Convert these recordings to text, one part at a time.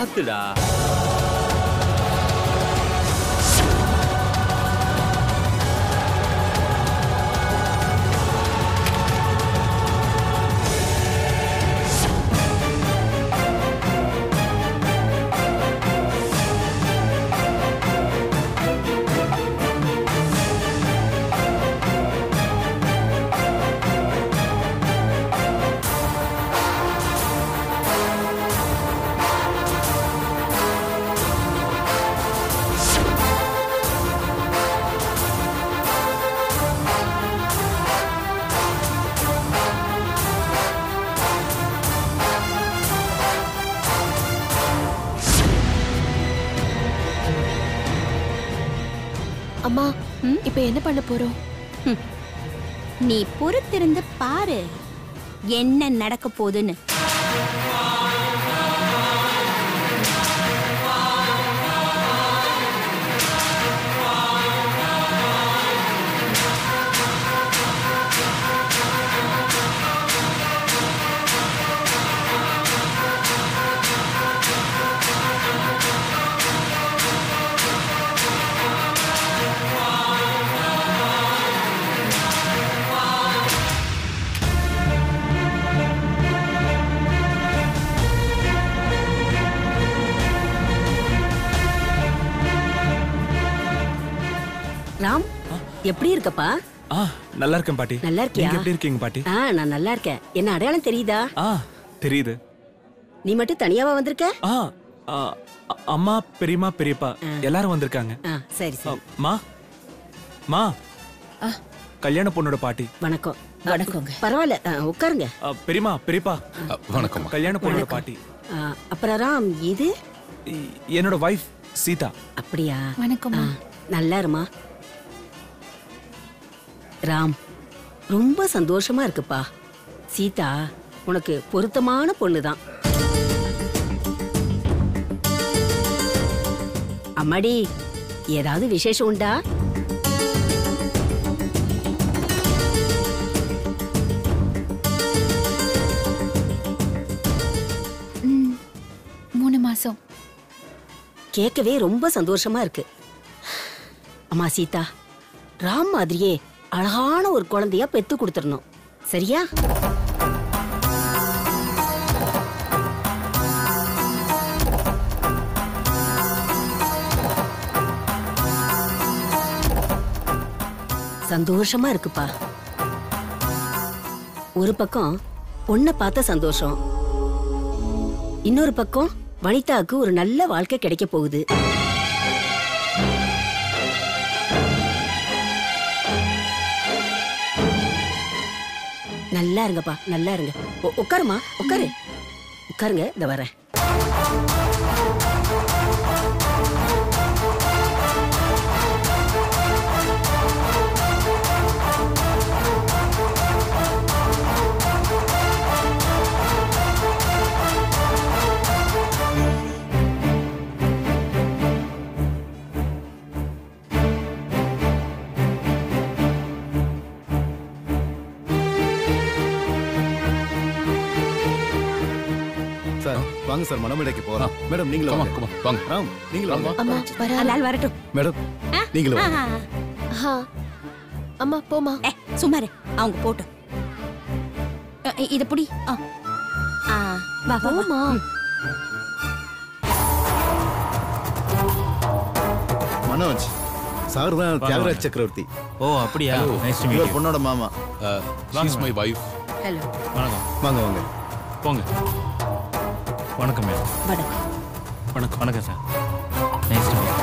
பாத்து பாத்து பண்ண போறோம். நீ பொறுத்திருந்து பாரு. என்ன நடக்க போகுதுன்னு. இருக்கப்பா ஆ நல்லா இருக்கேன் பாட்டி. நல்லா இருக்கியா? நீங்க எப்படி இருக்கீங்க பாட்டி? ஆ நான் நல்லா இருக்கேன். என்ன அடையாளம் தெரியுதா? ஆ தெரியுது. நீ மட்டும் தனியாவா வந்திருக்க? ஆ அம்மா பெரியம்மா பெரியப்பா எல்லாரும் வந்திருக்காங்க. ஆ சரி சரி. மா மா. கல்யாண பொண்ணோட பாட்டி. வணக்கம். வணக்கங்க. பரவாயில்ல உட்காருங்க. ஆ, பெரியம்மா பெரியப்பா. வணக்கம் கல்யாண பொண்ணோட பாட்டி. ஆ, அப்புறம் ராம் இது? இ- என்னோட வைஃப் சீதா. அப்படியா? வணக்கம் ஆ, நல்லா இருமா? ராம் ரொம்ப சந்தோஷமா இருக்குப்பா. சீதா உனக்கு பொருத்தமான பொண்ணுதான். அம்மாடி ஏதாவது விசேஷம் உண்டா? மூணு மாசம். கேட்கவே ரொம்ப சந்தோஷமா இருக்கு. அம்மா சீதா ராம் மாதிரியே அழகான ஒரு குழந்தையா பெத்து கொடுத்துடணும். சரியா? சந்தோஷமா இருக்குப்பா. ஒரு பக்கம் பொண்ணை பார்த்த சந்தோஷம். இன்னொரு பக்கம் வனிதாவுக்கு ஒரு நல்ல வாழ்க்கை கிடைக்க போகுது. நல்லா இருங்கப்பா நல்லா இருங்க. உட்காருமா உட்காரு. உட்காருங்க இந்த வரேன். வாங்க சார் மணமேடைக்கு போறோம். மேடம் நீங்களும் வாங்க. வாங்க. ராம் நீங்களும் வாங்க. அம்மா அதனால வரட்டும். மேடம் நீங்களும் வாங்க. ஆ. அம்மா போமா ஏ சுமாரு அவங்க போட்டும் இத புடி. ஆ. ஆ, வா வா வா. போமா மனோஜ் சார் தான் தியாகராஜ் சக்கரவர்த்தி. ஓ அப்படியா? நைஸ் டு மீட் இவர் பொண்ணோட மாமா. ஷீஸ் மை வைஃப் ஹலோ வணக்கம். வாங்க வாங்க. போங்க. வணக்கம் மேம். வணக்கம். வணக்கம் வணக்கம் சார். நைஸ்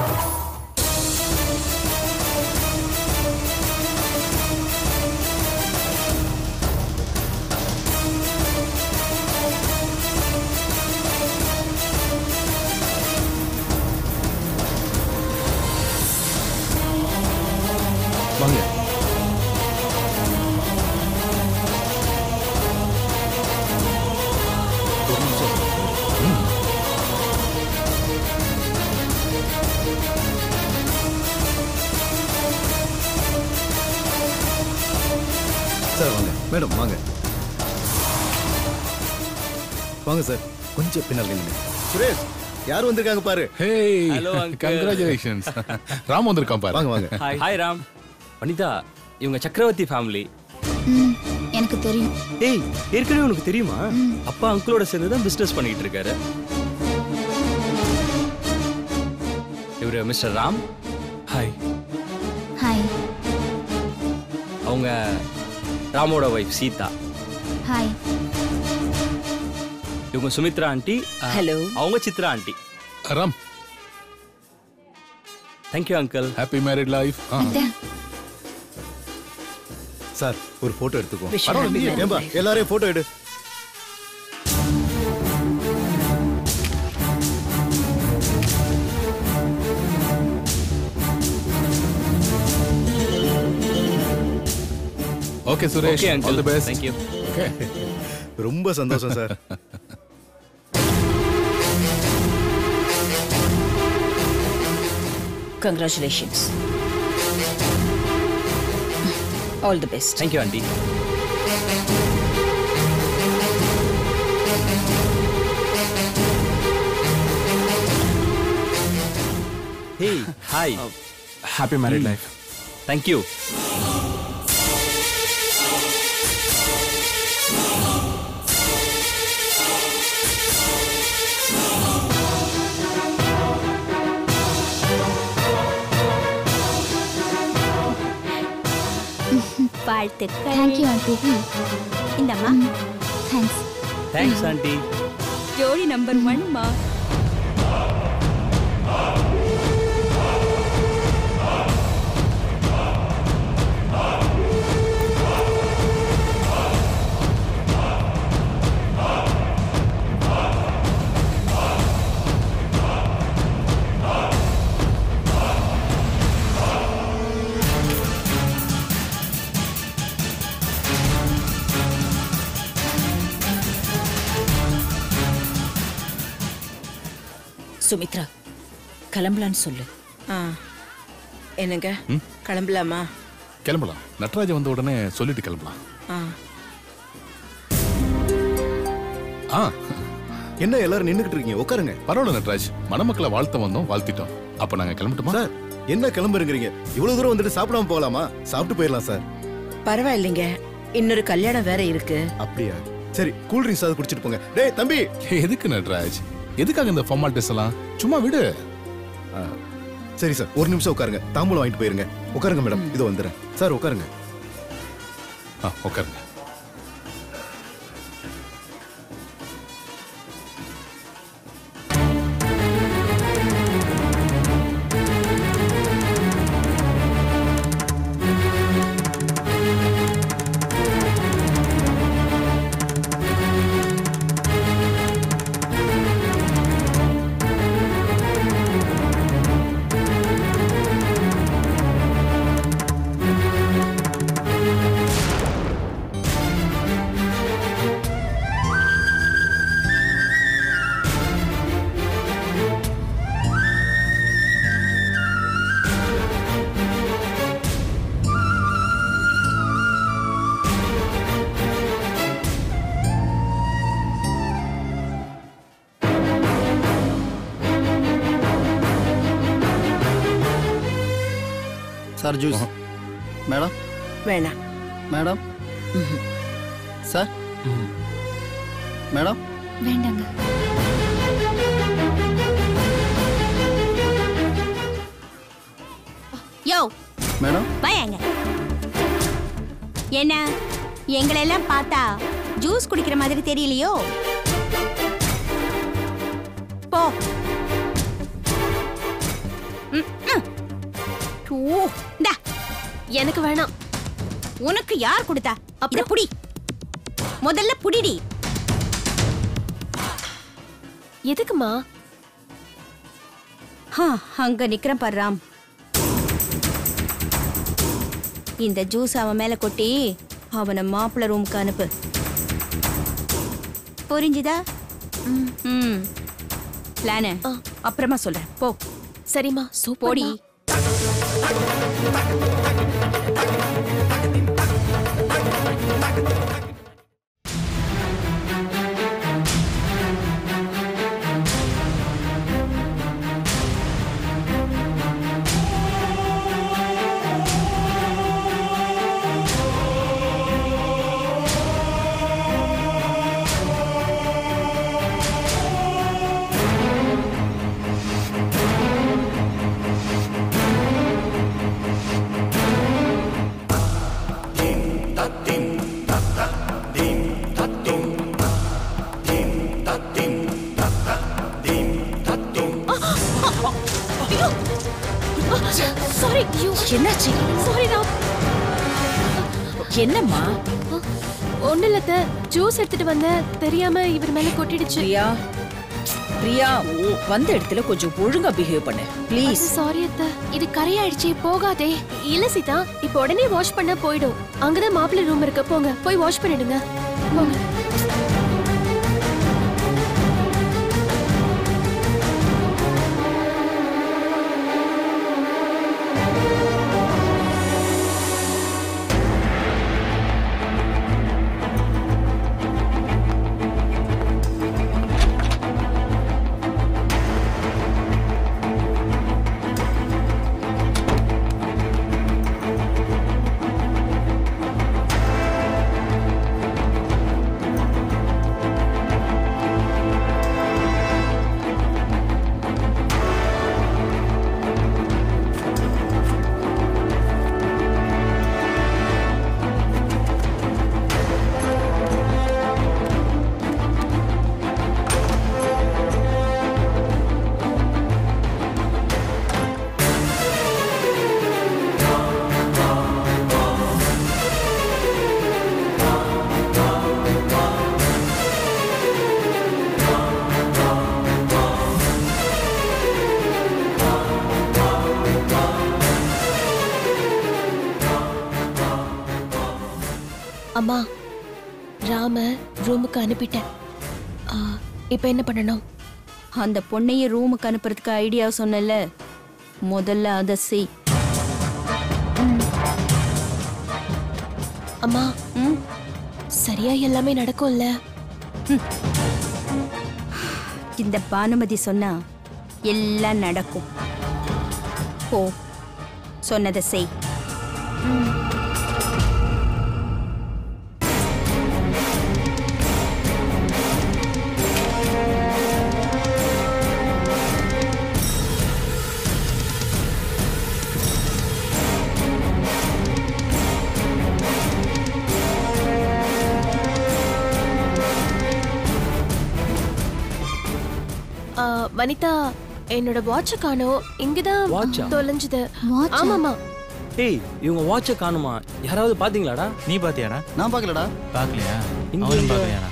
வாங்க சார். கொஞ்சம் பின்னால் நில்லுங்க. சுரேஷ் யார் வந்திருக்காங்க பாரு? Hey Hello, uncle. Congratulations Ram வந்திருக்கான் பாரு. வாங்க வாங்க. Hi hi Ram. வனிதா இவங்க சக்கரவர்த்தி ஃபேமிலி ம், எனக்கு தெரியும். ஏய் ஏற்கனவே உனக்கு தெரியுமா? அப்பா அங்கிளோட சேர்ந்து தான் பிசினஸ் பண்ணிட்டு இருக்காரு. இவரு மிஸ்டர் ராம். ஹாய் ஹாய் அவங்க ராமோட ஒய்ஃப் சீதா. ஹாய் இவங்க சுமித்ரா ஆண்டி ஹலோ அவங்க Chitra aunty. Ram thank you uncle happy married life sir ஒரு போட்டோ எடுத்துக்கோ எல்லாரையும் போட்டோ எடு. Okay Suresh all the best thank you okay ரொம்ப சந்தோஷம் sir Congratulations. All the best. Thank you, Andy. Hey, hi. Uh, Happy married hmm. life. Thank you. வாழ்த்துக்கள் thank you aunty இந்தம்மா. Thanks thanks aunty ஜோடி number ஒன்மா சுமித்ரா கிளம்பலான்னு சொல்லு. ஆ என்னங்க? கிளம்பலாமா? கிளம்பலாம். நட்ராஜ் வந்த உடனே சொல்லிட்டு கிளம்பலாம். ஆ. என்ன எல்லாரும் நின்னுகிட்டு இருக்கீங்க? உட்காருங்க. பரவாயில்ல நட்ராஜ். மணமக்களை வாழ்த்த வந்தோம் வாழ்த்திட்டோம். அப்ப நாங்க கிளம்பட்டுமா? சார் என்ன கிளம்புறீங்க இவ்வளவு தூரம் வந்துட்டு சாப்பிடாம போகலாமா? சாப்பிட்டு போயிடலாம் சார். பரவாயில்லைங்க. இன்னொரு கல்யாணம் வேற இருக்கு. அப்படியா? சரி கூல் ட்ரிங்க்ஸ் அது குடிச்சிட்டு போங்க. டேய் தம்பி! எதுக்கு நட்ராஜ்? எதுக்காக இந்த ஃபார்மாலிட்டிஸ் எல்லாம்? சும்மா விடு. ஆ, சரி சார் ஒரு நிமிஷம் உட்காருங்க. தாம்பூலம் வாங்கிட்டு போயிருங்க. உட்காருங்க மேடம் இதோ வந்துடுறேன். சார் உட்காருங்க. ஆ உட்காருங்க. சார் ஜூஸ் மேடம் வேணாம் மேடம் சார் மேடம் வேண்டாங்க. யோ மேடம் வாயாங்க. என்ன? எங்களை எல்லாம் பார்த்தா ஜூஸ் குடிக்கிற மாதிரி தெரியலையோ? போ. இந்தா, எனக்கு வேணாம். உனக்கு யார் கொடுத்தா? இத புடி. முதல்ல புடிடி. எதுக்குமா? அங்க நிக்கிறேன் பாரு ராம். இந்த ஜூஸ் அவன் மேல கொட்டி அவனை மாப்பிள்ளை ரூமுக்கு அனுப்பு. புரிஞ்சுதா? ம். பிளானு. அப்புறமா சொல்றேன். போ. சரிம்மா சூப்பர் போடி சாரி ஜூஸ் எடுத்துட்டு வந்த தெரியாம இவர் மேல கொட்டிடுச்சு. பிரியா பிரியா வந்த இடத்துல கொஞ்சம் ஒழுங்கா பிஹேவ் பண்ணு. ப்ளீஸ் சாரி அத்த. இது கரையாயிடுச்சு போகாதே. இல்ல சீதா இப்போ உடனே வாஷ் பண்ண போயிடும். அங்கதான் மாப்பிள்ளை ரூம் இருக்கு. போங்க போய் வாஷ் பண்ணிடுங்க. போங்க. ராம ரூமுக்கு அனுப்பிட்டேன். இப்போ என்ன பண்ணணும்? அந்த பொண்ணைய ரூமுக்கு அனுப்புறதுக்கு ஐடியா சொன்னல முதல்ல அதை செய். அம்மா ம்? சரியா எல்லாமே நடக்கும்ல? இந்த பானுமதி சொன்னா எல்லாம் நடக்கும். போ சொன்னதை செய். ஆ, வனிதா என்னோட வாட்ச காணோம். இங்கதான் Watch ஆ? தொலைஞ்சது ஆமாமா ஏய் இவங்க வாட்சை காணுமா? யாராவது பாத்தீங்களாடா? நீ பாத்தியாடா? நான் பார்க்கலடா பார்க்கலையா இங்க அவனும் இங்க.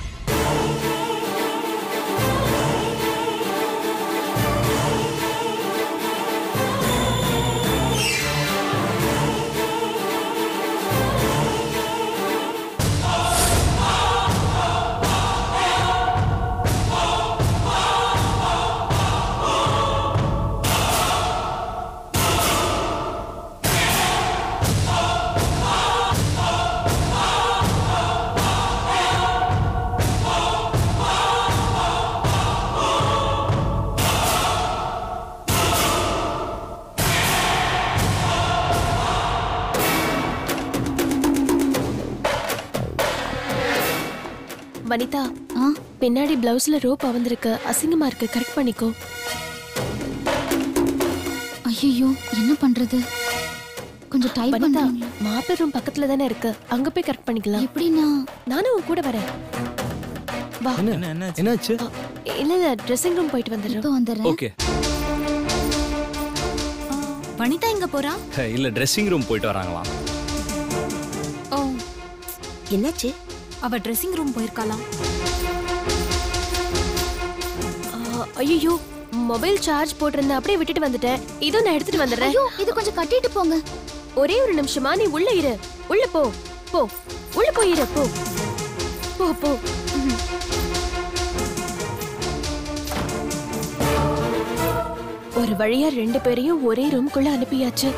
வனிதா ஆ? பின்னாடி பிளவுஸ்ல ரோப் அவந்திருக்கு அசிங்கமா இருக்கு. கரெக்ட் பண்ணிக்கோ. ஐயோ என்ன பண்றது? கொஞ்சம் டைப் பண்றீங்களா? மாப்பிள்ளை ரூம் பக்கத்துல தானே இருக்கு. அங்க போய் கரெக்ட் பண்ணிக்கலாம். எப்படின்னா நானும் உன் கூட வரேன். வா. என்ன? என்ன என்னாச்சு? இல்ல இல்ல ட்ரெஸ்ஸிங் ரூம் போயிட்டு வந்துடுறோம். இப்போ வந்துடுறேன். ஓகே. வனிதா எங்க போறா? இல்ல ட்ரெஸ்ஸிங் ரூம் போயிட்டு வராங்களாம். ஓ. என்னாச்சு? அவ ட்ரெஸ்ஸிங் ரூம் போயிருக்காளாம். ஐயோ மொபைல் சார்ஜ் போட்டிருந்தேன் அப்படியே விட்டுட்டு வந்துட்டேன். இதோ நான் எடுத்துட்டு வந்துடுறேன். ஐயோ இது கொஞ்சம் கட்டிட்டு போங்க. ஒரே ஒரு நிமிஷமா நீ உள்ள இரு. உள்ள போ. போ. உள்ள போய் இரு போ. போ போ. ஒரு வழியா ரெண்டு பேரையும் ஒரே ரூம்குள்ள அனுப்பியாச்சு.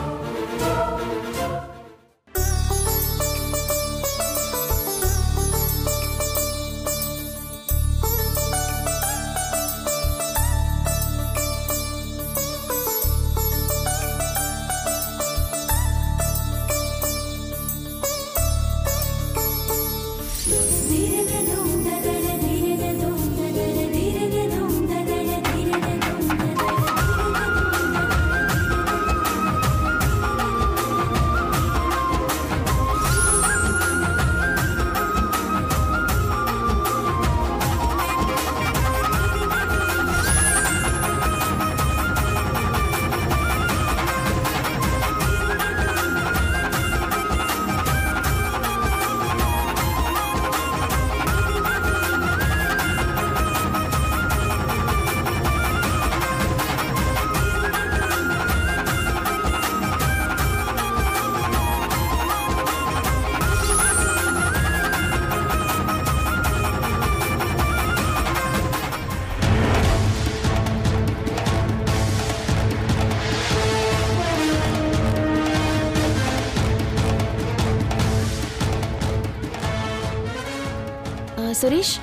சுரேஷ்?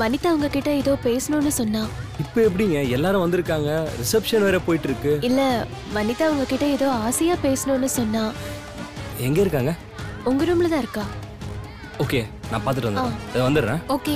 வனிதா உங்ககிட்ட ஏதோ பேசணும்னு சொன்னா. இப்போ எப்படிங்க? எல்லாரும் வந்திருக்காங்க. ரிசப்ஷன் வேற போயிட்டு இருக்கு இல்ல வனிதா உங்ககிட்ட ஏதோ ஆசையா பேசணும்னு சொன்னா. எங்க இருக்காங்க? உங்க ரூம்ல தான் இருக்கா? ஓகே நான் பார்த்துட்டு வந்துடுறேன். வந்துடுறேன். ஓகே.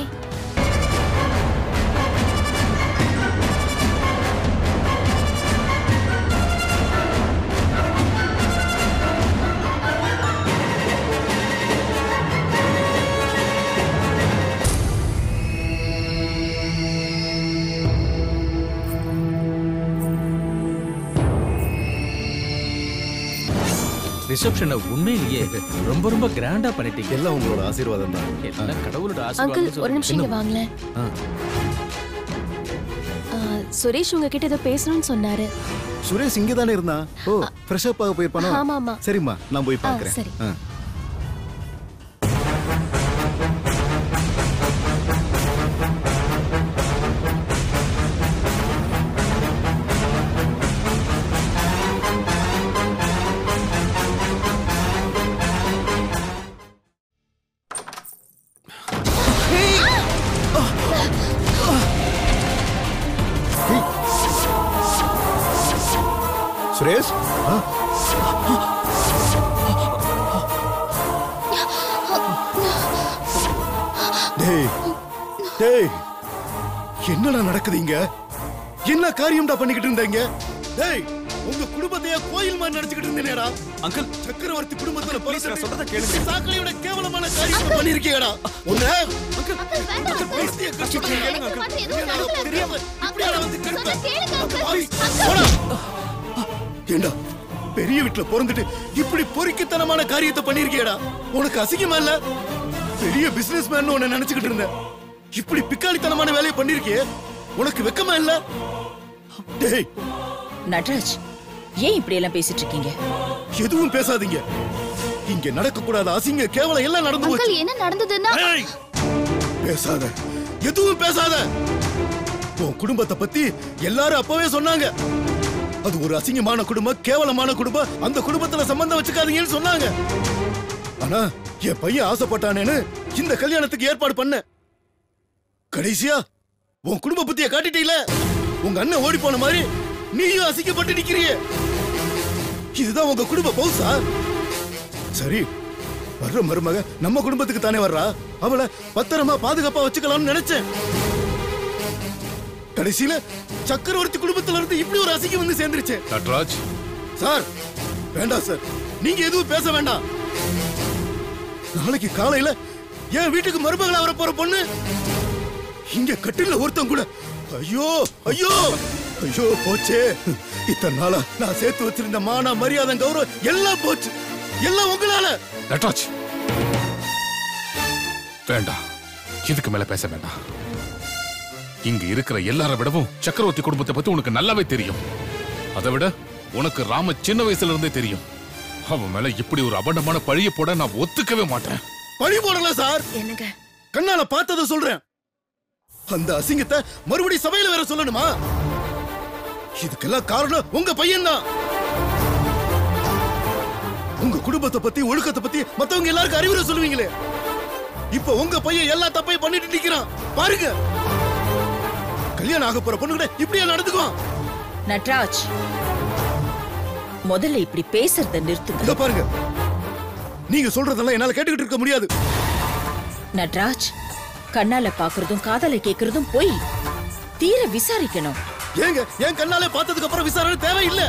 ரிசப்ஷனை உண்மையிலேயே ரொம்ப ரொம்ப கிராண்டா பண்ணிட்டீங்க. எல்லாம் உங்களோட ஆசீர்வாதம் தான். எல்லாம் கடவுளோட ஆசீர்வாதம் ஒரு நிமிஷம் இங்க வாங்களேன். சுரேஷ் உங்ககிட்ட ஏதோ பேசணும்னு சொன்னாரு. சுரேஷ் இங்க தானே இருந்தான்? ஓ ஃப்ரெஷ் அப் ஆக போயிருப்பானோ? ஆமா ஆமா சரிம்மா நான் போய் பார்க்கறேன். சரி. என்ன காரியம்டா பண்ணிக்கிட்டு இருந்தீங்க? டேய் உங்க குடும்பத்தையே கோயில் மாதிரி நினைச்சுக்கிட்டு இருந்தேனேடா அங்கிள். சக்கரவர்த்தி குடும்பத்துல பிறந்த சொல்றத கேளுங்க. சாக்கடையோட கேவலமான காரியத்தை பண்ணிருக்கீங்கடா கஷ்டத்தை கேளுங்க அங்கிள். தெரியாம இப்படியாடா வந்து கெடுப்ப? பாவி, போடா. ஏண்டா பெரிய வீட்டுல பிறந்துட்டு இப்படி பொறுக்கித்தனமான காரியத்தை பண்ணிருக்கியடா உனக்கு அசிங்கமா இல்ல? பெரிய பிசினஸ் மேன் உன்னை நினைச்சுக்கிட்டு இருந்தேன். இப்படி பிக்காளித்தனமான வேலையை பண்ணிருக்கியே உனக்கு வெக்கமா இல்ல? நட்ராஜ் ஏன் இப்படி எல்லாம் பேசிட்டு இருக்கீங்க எதுவும் பேசாதீங்க. இங்க நடக்க கூடாத அசிங்க கேவலம் எல்லாம் நடந்து போச்சு. என்ன நடந்ததுன்னா! பேசாத. எதுவும் பேசாத. உன் குடும்பத்தை பத்தி எல்லாரும் அப்பவே சொன்னாங்க. அது ஒரு அசிங்கமான குடும்பம் கேவலமான குடும்பம். அந்த குடும்பத்துல சம்பந்தம் வச்சுக்காதீங்கன்னு சொன்னாங்க. ஆனா என் பையன் ஆசைப்பட்டானேன்னு இந்த கல்யாணத்துக்கு ஏற்பாடு பண்ண கடைசியா உன் குடும்ப புத்திய காட்டிட்டீல உங்க அண்ணன் ஓடி போன மாதிரி நீயும் அசிங்கப்பட்டு நிக்கிறியே. இதுதான் உங்க குடும்ப பௌசா சரி வர்ற மருமக நம்ம குடும்பத்துக்கு தானே வர்றா? அவளை பத்திரமா பாதுகாப்பா வச்சுக்கலாம்னு நினைச்சேன். கடைசியில சக்கரவர்த்தி குடும்பத்துல இருந்து இப்படி ஒரு அசிங்கம் வந்து சேர்ந்துருச்சு. நட்ராஜ். சார் வேண்டாம் சார். நீங்க எதுவும் பேச வேண்டாம். நாளைக்கு காலையில என் வீட்டுக்கு மருமகளா வர போற பொண்ணு இங்க கட்டில ஒருத்தன் கூட ஐயோ ஐயோ ஐயோ போச்சே. இத்தனை நாளா நான் சேர்த்து வச்சிருந்த மான மரியாதை கௌரவம் எல்லாம் போச்சு. எல்லாம் உங்களால. நட்ராஜ். வேண்டாம் இதுக்கு மேல பேச வேண்டாம். இங்க இருக்கிற எல்லார விடவும் சக்கரவர்த்தி குடும்பத்தை பத்தி உனக்கு நல்லாவே தெரியும். அதை விட உனக்கு ராம சின்ன வயசுல இருந்தே தெரியும். அவன் மேல இப்படி ஒரு அபண்டமான பழிய போட நான் ஒத்துக்கவே மாட்டேன். பழி போடல சார். என்னங்க? கண்ணால பார்த்தத சொல்றேன். அந்த அசிங்கத்தை மறுபடியும் சபையில வேற சொல்லணுமா? இதுக்கெல்லாம் காரணம் உங்க பையன்தான். உங்க குடும்பத்தை பத்தி ஒழுக்கத்தை பத்தி மத்தவங்க எல்லாருக்கும் அறிவுரை சொல்லுவீங்களே. இப்ப உங்க பையன் எல்லா தப்பையும் பண்ணிட்டு நிக்கிறான். பாருங்க. கல்யாணம் ஆக போற பொண்ணு கூட இப்படியா நடந்துக்குவான். நட்ராஜ் முதல்ல இப்படி பேசுறத நிறுத்துங்க. பாருங்க. நீங்க சொல்றதெல்லாம் என்னால கேட்டுக்கிட்டு இருக்க முடியாது. நட்ராஜ் கண்ணால பாக்குறதும் காதல கேக்குறதும் போய் தீர விசாரிக்கணும். ஏங்க என் கண்ணாலே பார்த்ததுக்கு அப்புறம் விசாரணை தேவையில்லை.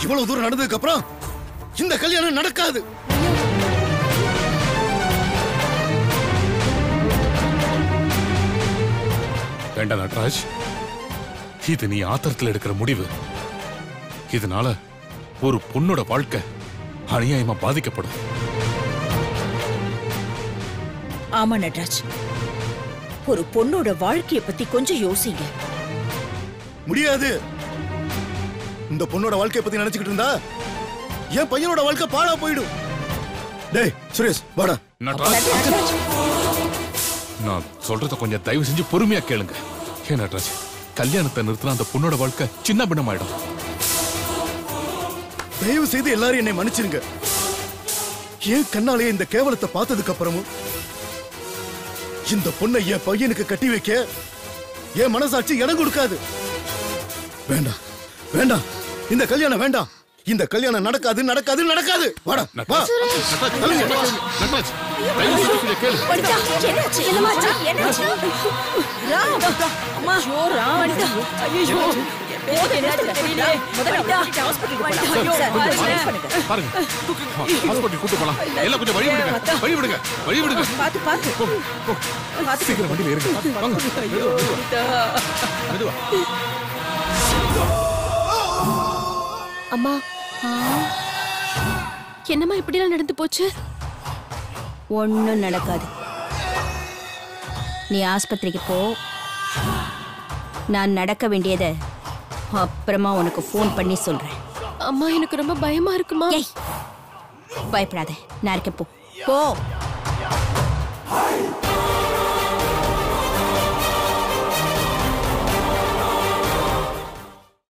இவ்வளவு தூரம் நடந்ததுக்கு அப்புறம் இந்த கல்யாணம் நடக்காது. வேண்டாம் நட்ராஜ். இது நீ ஆத்திரத்துல எடுக்கிற முடிவு. இதனால ஒரு பொண்ணோட வாழ்க்கை அநியாயமா பாதிக்கப்படும். ஆமா நட்ராஜ். ஒரு பொண்ணோட வாழ்க்கைய பத்தி கொஞ்சம் யோசிங்க. முடியாது. இந்த பொண்ணோட வாழ்க்கைய பத்தி நினைச்சுக்கிட்டு இருந்தா என் பையனோட வாழ்க்கை பாழா போயிடும். டேய் சுரேஷ் வாடா. நட்ராஜ். நான் சொல்றத கொஞ்சம் தயவு செஞ்சு பொறுமையா கேளுங்க. ஏன் நட்ராஜ்? கல்யாணத்தை நிறுத்தினா அந்த பொண்ணோட வாழ்க்கை சின்ன பின்னமாயிடும். தயவு செய்து எல்லாரும் என்னை மன்னிச்சிருங்க. ஏன் கண்ணாலேயே இந்த கேவலத்தை பார்த்ததுக்கு அப்புறமும் இந்த பொண்ணை என் பையனுக்கு கட்டி வைக்க என் மனசாட்சி இடம் கொடுக்காது. வேண்டாம் வேண்டாம். இந்த கல்யாணம் வேண்டாம். இந்த கல்யாணம் நடக்காது நடக்காது நடக்காது. வாடா வா. நட்ராஜ், வனிதா என்னாச்சு தெரியல முதல்ல ஹாஸ்பிடலுக்கு போலாம். ஐயோ சார் வெயிட் பண்ணுங்க பாருங்க. ஹாஸ்பிட்டல் கூட்டு போலாம். எல்லாம் கொஞ்சம் வழி விடுங்க. வழி விடுங்க. வழி விடுங்க. பாத்து பாத்து. போ, போ. பாத்து. சீக்கிரம் வண்டியில ஏறுங்க. வாங்க ஐயோ வனிதா மெதுவா. அம்மா என்னம்மா இப்படிலாம் நடந்து போச்சு? ஒன்றும் நடக்காது. நீ ஆஸ்பத்திரிக்கு போ. நான் நடக்க வேண்டியதை அப்புறமா உனக்கு ஃபோன் பண்ணி சொல்றேன். அம்மா எனக்கு ரொம்ப பயமா இருக்குமா? பயப்படாத. நான் இருக்க போ. போ.